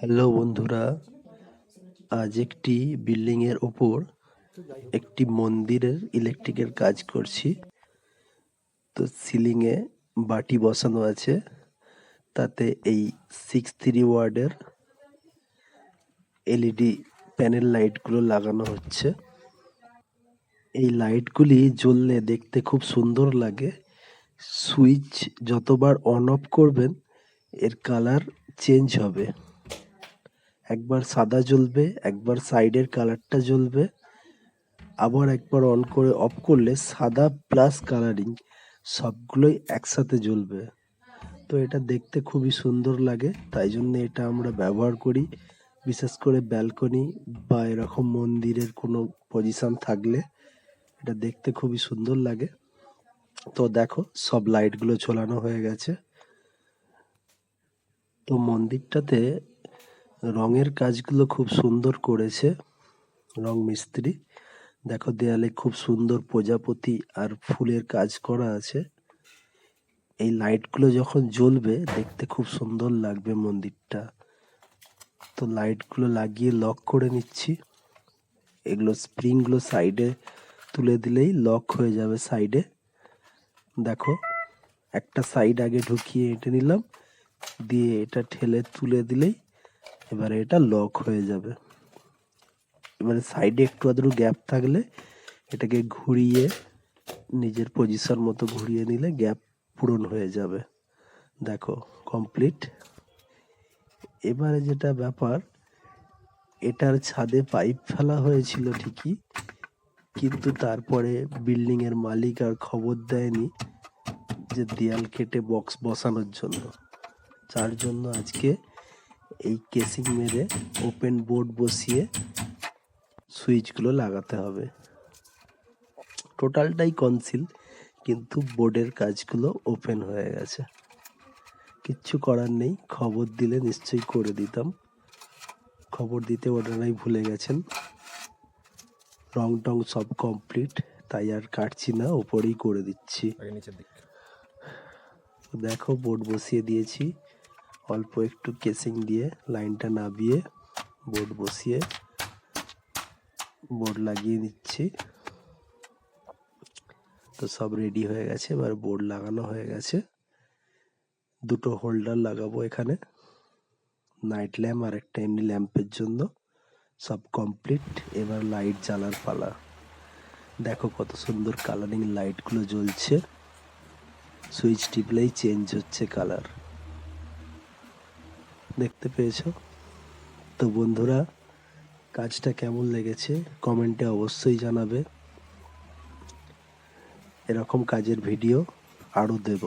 Hello বন্ধুরা, আজ একটি বিল্ডিং এর ওপর একটি মন্দিরের ইলেকট্রিকের কাজ করছি। তো সিলিং এ বাটি বসানো আছে, তাতে এই সিক্স থ্রি ওয়ার্ডের এলইডি প্যানেল লাইটগুলো লাগানো হচ্ছে। এই লাইট গুলি জ্বললে দেখতে খুব সুন্দর লাগে। সুইচ যতবার অন অফ করবেন, এর কালার চেঞ্জ হবে। একবার সাদা জ্বলবে, একবার সাইডের কালারটা জ্বলবে। আবার একবার অন করে অফ করলে সাদা প্লাস কালারিং সবগুলোই একসাথে জ্বলবে। তো এটা দেখতে খুবই সুন্দর লাগে, তাই জন্য এটা আমরা ব্যবহার করি। বিশেষ করে ব্যালকনি বা এরকম মন্দিরের কোনো পজিশন থাকলে এটা দেখতে খুবই সুন্দর লাগে। তো দেখো, সব লাইটগুলো ঝোলানো হয়ে গেছে। তো মন্দিরটাতে রঙের কাজগুলো খুব সুন্দর করেছে রং মিস্ত্রি। দেখো দেয়ালে খুব সুন্দর প্রজাপতি আর ফুলের কাজ করা আছে। এই লাইটগুলো যখন জ্বলবে, দেখতে খুব সুন্দর লাগবে মন্দিরটা। তো লাইটগুলো লাগিয়ে লক করে নিচ্ছি। এগুলো স্প্রিংগুলো সাইডে তুলে দিলেই লক হয়ে যাবে সাইডে। দেখো, একটা সাইড আগে ঢুকিয়ে এঁটে নিলাম। দিয়ে এটা ঠেলে তুলে দিলেই এবারে এটা লক হয়ে যাবে। এবারে সাইডে একটু আধটু গ্যাপ থাকলে এটাকে ঘুরিয়ে, নিজের পজিশন মতো ঘুরিয়ে নিলে গ্যাপ পূরণ হয়ে যাবে। দেখো কমপ্লিট এবারে যেটা ব্যাপার, এটার ছাদে পাইপ ফেলা হয়েছিল ঠিকই, কিন্তু তারপরে বিল্ডিং এর মালিক আর খবর দেয়নি যে দেয়াল কেটে বক্স বসানোর জন্য। যার জন্য আজকে এই কেসিং মেরে ওপেন বোর্ড বসিয়ে সুইচগুলো লাগাতে হবে। টোটালটাই কনসিল কিন্তু বোর্ডের কাজগুলো ওপেন হয়ে গেছে। কিচ্ছু করার নেই খবর দিলে নিশ্চয়ই করে দিতাম। খবর দিতে ওনারাই ভুলে গেছেন। রং টং সব কমপ্লিট তাই আর কাটছি না ওপরেই করে দিচ্ছি। দেখো বোর্ড বসিয়ে দিয়েছি। অল্প একটু কেসিং দিয়ে লাইনটা নাবিয়ে বোর্ড বসিয়ে বোর্ড লাগিয়ে নিচ্ছি। তো সব রেডি হয়ে গেছে, এবার বোর্ড লাগানো হয়ে গেছে। দুটো হোল্ডার লাগাবো এখানে, নাইট ল্যাম্প আর একটা এমনি ল্যাম্পের জন্য। সব কমপ্লিট, এবার লাইট জ্বালার পালা। দেখো কত সুন্দর কালারিং লাইটগুলো জ্বলছে। সুইচ টিপলেই চেঞ্জ হচ্ছে কালার দেখতে পেয়েছ। তো বন্ধুরা, কাজটা কেমন লেগেছে কমেন্টে অবশ্যই জানাবে। এরকম কাজের ভিডিও আরও দেব।